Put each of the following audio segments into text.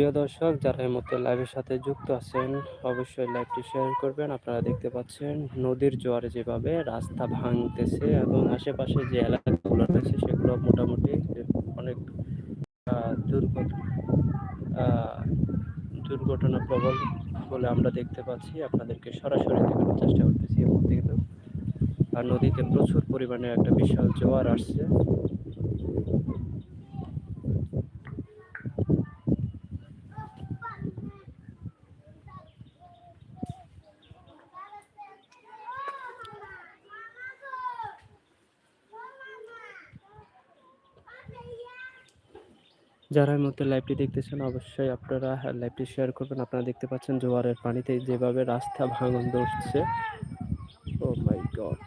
প্রিয় দর্শক, যারা এই মুহূর্তে লাইভের সাথে যুক্ত আছেন, অবশ্যই লাইভটি শেয়ার করবেন। আপনারা দেখতে পাচ্ছেন, নদীর জোয়ারে যেভাবে রাস্তা ভাঙতেছে এবং আশেপাশে যে এলাকাগুলো রয়েছে, সেগুলো মোটামুটি অনেক দুর্ঘটনা প্রবল বলে আমরা দেখতে পাচ্ছি। আপনাদেরকে সরাসরি দেখানোর চেষ্টা করতেছি মুহূর্তে কিন্তু। আর নদীতে প্রচুর পরিমাণে একটা বিশাল জোয়ার আসছে। যারা মুহূর্তে লাইভটি দেখতেছেন, অবশ্যই আপনারা লাইভটি শেয়ার করবেন। আপনারা দেখতে পাচ্ছেন জোয়ারের পানিতে যেভাবে রাস্তা ভাঙন ধরছে। ও মাই গড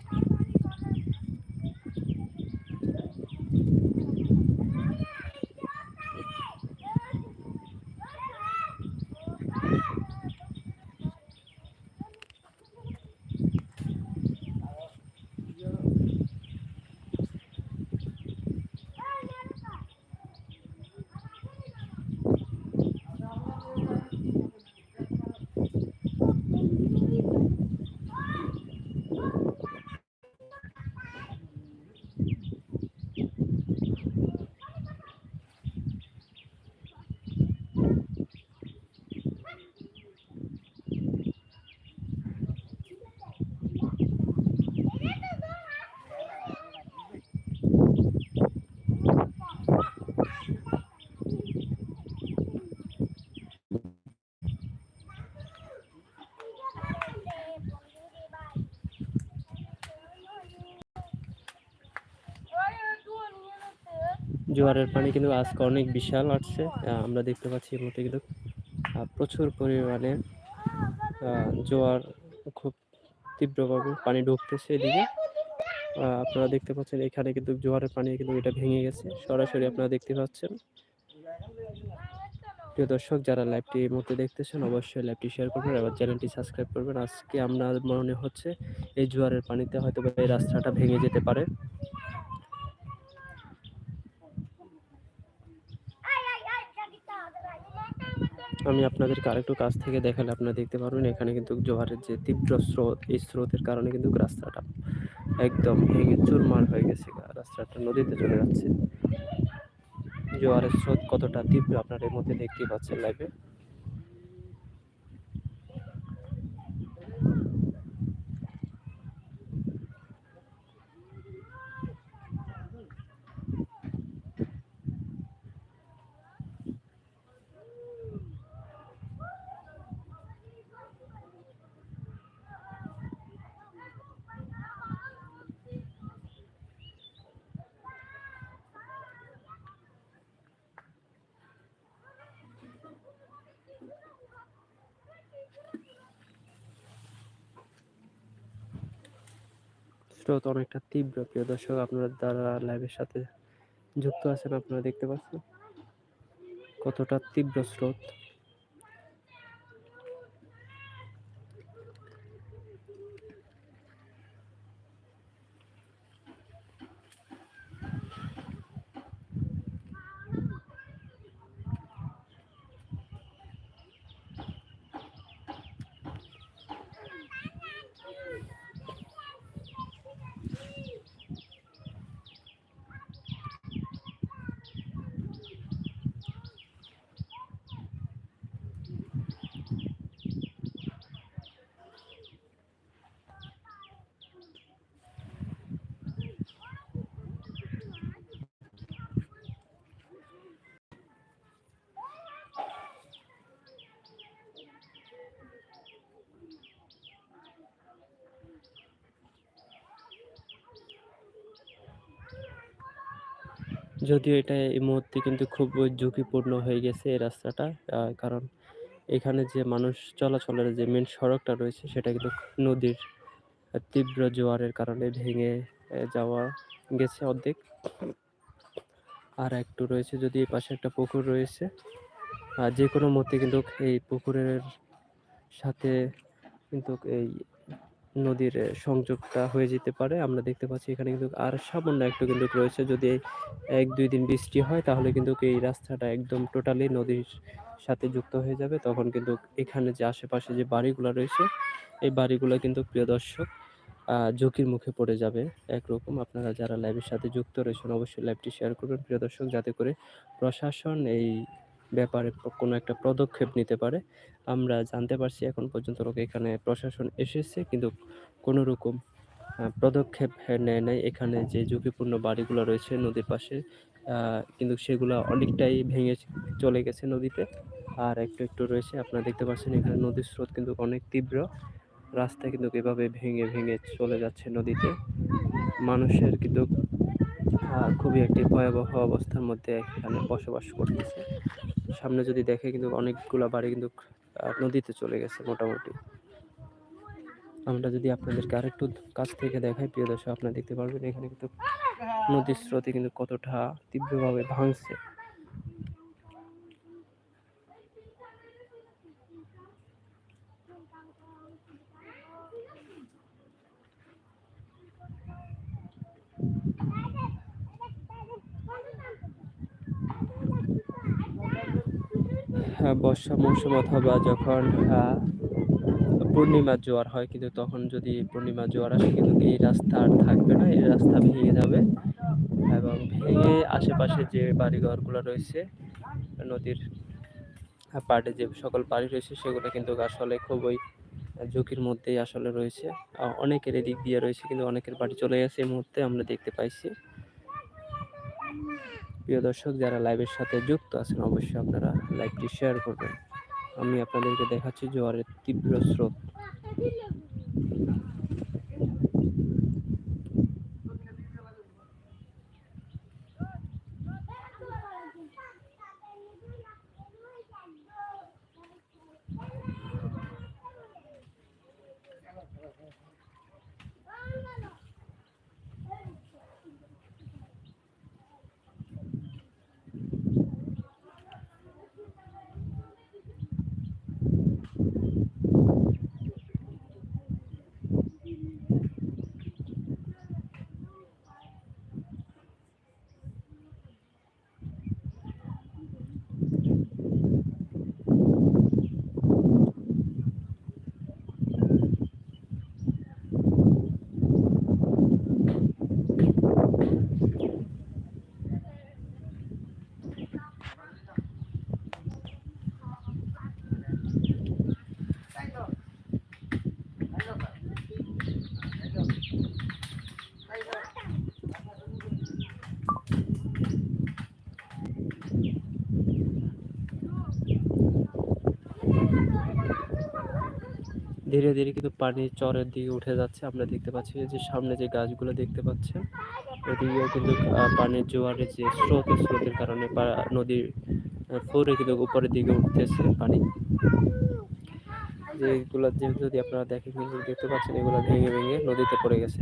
জোয়ারের পানি কিন্তু আজকে অনেক বিশাল আসছে। আমরা দেখতে পাচ্ছি এর মধ্যে কিন্তু প্রচুর পরিমাণে জোয়ার খুব তীব্রভাবে পানি ঢুকতেছে এদিকে। আপনারা দেখতে পাচ্ছেন এখানে কিন্তু জোয়ারের পানি কিন্তু এটা ভেঙে গেছে। সরাসরি আপনারা দেখতে পাচ্ছেন। প্রিয় দর্শক, যারা লাইভটি এই মুহূর্তে দেখতেছেন, অবশ্যই লাইভটি শেয়ার করবেন এবং চ্যানেলটি সাবস্ক্রাইব করবেন। আজকে আমরা মনে হচ্ছে এই জোয়ারের পানিতে হয়তো এই রাস্তাটা ভেঙে যেতে পারে। আমি আপনাদেরকে আরেকটু কাছ থেকে দেখালে আপনারা দেখতে পারবেন, এখানে কিন্তু জোয়ারের যে তীব্র স্রোত, এই স্রোতের কারণে কিন্তু রাস্তাটা একদম ভেঙে চুরমার হয়ে গেছে রাস্তাটা নদীতে চলে যাচ্ছে। জোয়ারের স্রোত কতটা তীব্র আপনারা এর মধ্যে দেখতেই পাচ্ছেন লাইভে স্রোত অনেকটা তীব্র। প্রিয় দর্শক, আপনারা যারা লাইভের সাথে যুক্ত আছেন, আপনারা দেখতে পাচ্ছেন কতটা তীব্র স্রোত। যদিও এটা এই মুহূর্তে কিন্তু খুব ঝুঁকিপূর্ণ হয়ে গেছে এই রাস্তাটা। কারণ এখানে যে মানুষ চলাচলের যে মেন সড়কটা রয়েছে সেটা কিন্তু নদীর তীব্র জোয়ারের কারণে ভেঙে যাওয়া গেছে অর্ধেক। আর একটু রয়েছে যদি এই পাশে একটা পুকুর রয়েছে। আর যে কোনো মুহূর্তে কিন্তু এই পুকুরের সাথে কিন্তু এই নদীর সংযোগটা হয়ে যেতে পারে। আমরা দেখতে পাচ্ছি এখানে কিন্তু আর সামান্য একটু কিন্তু রয়েছে। যদি এক, দুই দিন বৃষ্টি হয়, তাহলে কিন্তু এই রাস্তাটা একদম টোটালি নদীর সাথে যুক্ত হয়ে যাবে। তখন কিন্তু এখানে যে আশেপাশে যে বাড়িগুলো রয়েছে, এই বাড়িগুলো কিন্তু প্রিয় দর্শক ঝুঁকির মুখে পড়ে যাবে। একরকম আপনারা যারা লাইভের সাথে যুক্ত রয়েছেন, অবশ্যই লাইভটি শেয়ার করবেন। প্রিয় দর্শক, যাতে করে প্রশাসন এই ব্যাপারে কোনো একটা পদক্ষেপ নিতে পারে। আমরা জানতে পারছি এখন পর্যন্ত লোক এখানে প্রশাসন এসেছে, কিন্তু কোনো রকম পদক্ষেপ নেয় নাই। এখানে যে ঝুঁকিপূর্ণ বাড়িগুলো রয়েছে নদীর পাশে কিন্তু সেগুলো অনেকটাই ভেঙে চলে গেছে নদীতে। আর একটু একটু রয়েছে, আপনারা দেখতে পাচ্ছেন এখানে নদীর স্রোত কিন্তু অনেক তীব্র। রাস্তা কিন্তু এভাবে ভেঙে ভেঙে চলে যাচ্ছে নদীতে। মানুষের কিন্তু খুবই একটি ভয়াবহ অবস্থার মধ্যে এখানে বসবাস করতেছে। সামনে যদি দেখে কিন্তু অনেকগুলো বাড়ি কিন্তু নদীতে চলে গেছে মোটামুটি। আমরা যদি আপনাদেরকে আরেকটু কাছ থেকে দেখাই, প্রিয় দর্শক, আপনারা দেখতে পারবেন এখানে কিন্তু নদীর স্রোতে কিন্তু কতটা তীব্রভাবে ভাঙছে। বর্ষা মৌসুম অথবা যখন পূর্ণিমার জোয়ার হয়, কিন্তু তখন যদি পূর্ণিমার জোয়ার আসে, কিন্তু এই রাস্তা আর থাকবে না, এই রাস্তা ভেঙে যাবে এবং ভেঙে আশেপাশে যে বাড়িঘরগুলো রয়েছে, নদীর পাড়ে যে সকল বাড়ি রয়েছে, সেগুলো কিন্তু আসলে খুবই ঝুঁকির মধ্যেই আসলে রয়েছে। অনেকের এদিক দিয়ে রয়েছে, কিন্তু অনেকের বাড়ি চলে গেছে, এই মুহূর্তে আমরা দেখতে পাইছি। প্রিয় দর্শক, যারা লাইভের সাথে যুক্ত আছেন, অবশ্যই আপনারা লাইভটি শেয়ার করবেন। আমি আপনাদেরকে দেখাচ্ছি জোয়ারের তীব্র স্রোত। ধীরে ধীরে কিন্তু পানি চরের দিকে উঠে যাচ্ছে। আমরা দেখতে পাচ্ছি যে সামনে যে গাছগুলো দেখতে পাচ্ছেন ওদিকেও কিন্তু পানির জোয়ারের যে স্রোত স্রোতের কারণে নদীর ফোরে কিন্তু উপরের দিকে উঠতেছে পানি। যেগুলো যদি আপনারা দেখেন, কিন্তু দেখতে পাচ্ছেন এগুলো ভেঙে ভেঙে নদীতে পড়ে গেছে।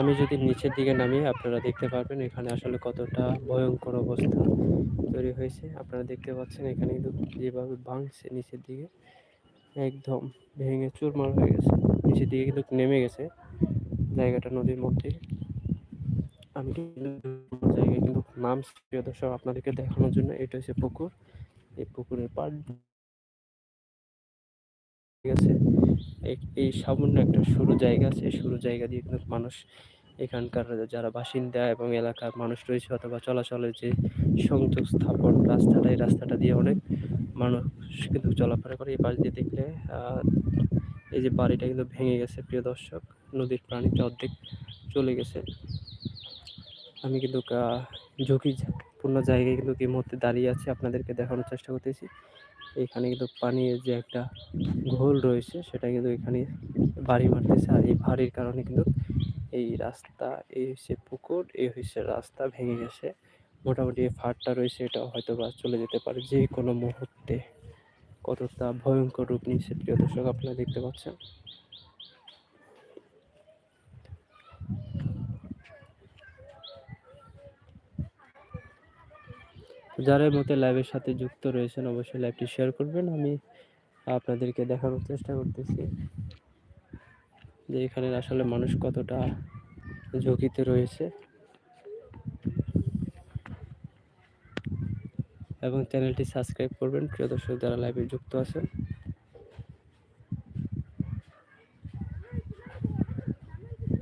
আমি যদি নিচের দিকে নামি, আপনারা দেখতে পারবেন এখানে আসলে কতটা ভয়ঙ্কর অবস্থা তৈরি হয়েছে। আপনারা দেখতে পাচ্ছেন এখানে কিন্তু যেভাবে ভাঙছে নিচের দিকে, একদম ভেঙে চুরমার হয়ে গেছে। নিচের দিকে কিন্তু নেমে গেছে জায়গাটা নদীর মধ্যে। আমি জায়গায় কিন্তু নাম প্রিয় দর্শক, আপনাদেরকে দেখানোর জন্য। এটা হচ্ছে পুকুর। এই পুকুরের পাড় ঠিক আছে? এই সামান্য একটা সরু জায়গা আছে। সরু জায়গা দিয়ে কিন্তু মানুষ এখানকার যারা বাসিন্দা এবং এলাকার মানুষ রয়েছে অথবা চলাচলের যে সংযোগ স্থাপন রাস্তাটা, এই রাস্তাটা দিয়ে অনেক মানুষ কিন্তু চলাফেরা করে। এই পাশ দিয়ে দেখলে এই যে বাড়িটা কিন্তু ভেঙে গেছে, প্রিয় দর্শক। নদীর প্রাণীতে অর্ধেক চলে গেছে। আমি কিন্তু ঝুঁকিপূর্ণ জায়গায় কিন্তু এই মুহূর্তে দাঁড়িয়ে আছি। আপনাদেরকে দেখানোর চেষ্টা করতেছি। এখানে কিন্তু পানির যে একটা ঘোল রয়েছে, সেটা কিন্তু এখানে বাড়ি মারতেছে। আর এই ভারির কারণে কিন্তু এই রাস্তা, এই হচ্ছে পুকুর, এই হচ্ছে রাস্তা ভেঙে গেছে। মোটামুটি এই ফাটটা রয়েছে এটা হয়তো বা চলে যেতে পারে যে কোনো মুহূর্তে। কতটা ভয়ঙ্কর রূপ নিয়েছে প্রিয় দর্শক, আপনারা দেখতে পাচ্ছেন। যারা মতে লাইভের সাথে যুক্ত রয়েছেন, অবশ্যই লাইভটি শেয়ার করবেন। আমি আপনাদেরকে দেখানোর চেষ্টা করতেছি যে এখানে আসলে মানুষ কতটা ঝুঁকিতে রয়েছে এবং চ্যানেলটি সাবস্ক্রাইব করবেন। প্রিয় দর্শক, যারা লাইভে যুক্ত আছেন